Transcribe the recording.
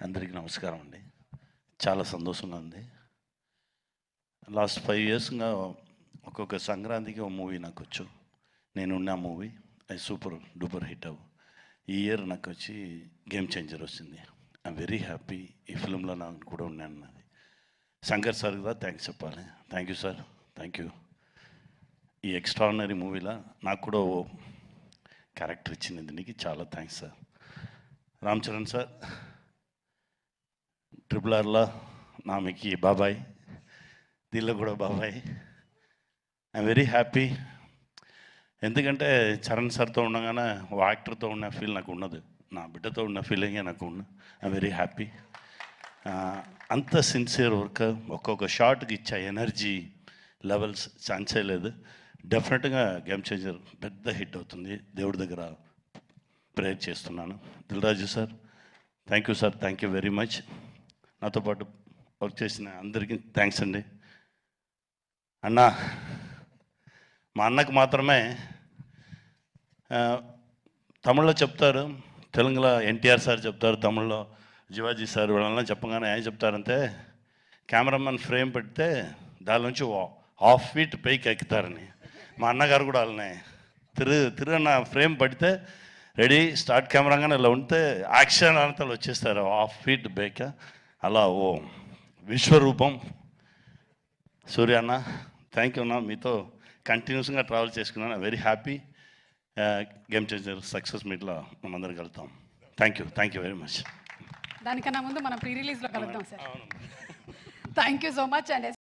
అందరికీ నమస్కారం అండి. చాలా సంతోషంగా ఉంది. లాస్ట్ ఫైవ్ ఇయర్స్గా ఒక్కొక్క సంక్రాంతికి ఒక మూవీ నాకు వచ్చు. నేనున్న మూవీ అది సూపర్ డూపర్ హిట్ అవ్వు. ఈ ఇయర్ నాకు వచ్చి గేమ్ చేంజర్ వచ్చింది. I'm very happy. ఈ ఫిల్మ్లో నాకు కూడా ఉన్నాను నాది. శంకర్ సార్ కూడా థ్యాంక్స్ చెప్పాలి. Thank you sir. Thank you. ఈ ఎక్స్ట్రాడినరీ మూవీలో నాకు కూడా ఓ క్యారెక్టర్ ఇచ్చింది. చాలా thanks sir. Ram Charan sir. Triple ఆర్లో నామికి బాబాయ్ దీనిలో కూడా బాబాయ్. ఐఎమ్ వెరీ హ్యాపీ ఎందుకంటే చరణ్ సార్తో ఉండగానే ఓ యాక్టర్తో ఉన్న ఫీల్ నాకు ఉన్నది. నా బిడ్డతో ఉన్న ఫీలింగే నాకు ఉన్న. ఐఎమ్ వెరీ హ్యాపీ అంత సిన్సియర్ వర్క్ ఒక్కొక్క షాట్కి ఇచ్చే ఎనర్జీ లెవెల్స్ ఛాన్సే లేదు. డెఫినెట్గా గేమ్ చేంజర్ పెద్ద హిట్ అవుతుంది. దేవుడి దగ్గర ప్రేయర్ చేస్తున్నాను. Dil Raju sir thank you sir thank you very much నాతో పాటు వర్క్ చేసిన అందరికీ థ్యాంక్స్ అండి. అన్నా మా అన్నకు మాత్రమే తమిళ్ళో చెప్తారు తెలుగులో ఎన్టీఆర్ సార్ చెప్తారు తమిళ్ళో శివాజీ సార్ వీళ్ళని చెప్పగానే ఏం చెప్తారంటే కెమెరామెన్ ఫ్రేమ్ పెడితే దాని నుంచి హాఫ్ ఫీట్ పైకి ఎక్కుతారని. మా అన్నగారు కూడా వాళ్ళనే తిరు అన్న ఫ్రేమ్ పడితే రెడీ స్టార్ట్ కెమెరాగానే ఇలా ఉంటే యాక్షన్ అంతా వచ్చేస్తారు హాఫ్ ఫీట్ బైక్ అలా ఓ విశ్వరూపం. సూర్య అన్న థ్యాంక్ యూ అన్న మీతో కంటిన్యూస్గా ట్రావెల్ చేసుకున్నాను. Very happy game changer success మీట్లో మనందరం కలుద్దాం. Thank you thank you very much దానికన్నా ముందు మనం ప్రీ రిలీజ్లో కలుద్దాం sir thank you so much and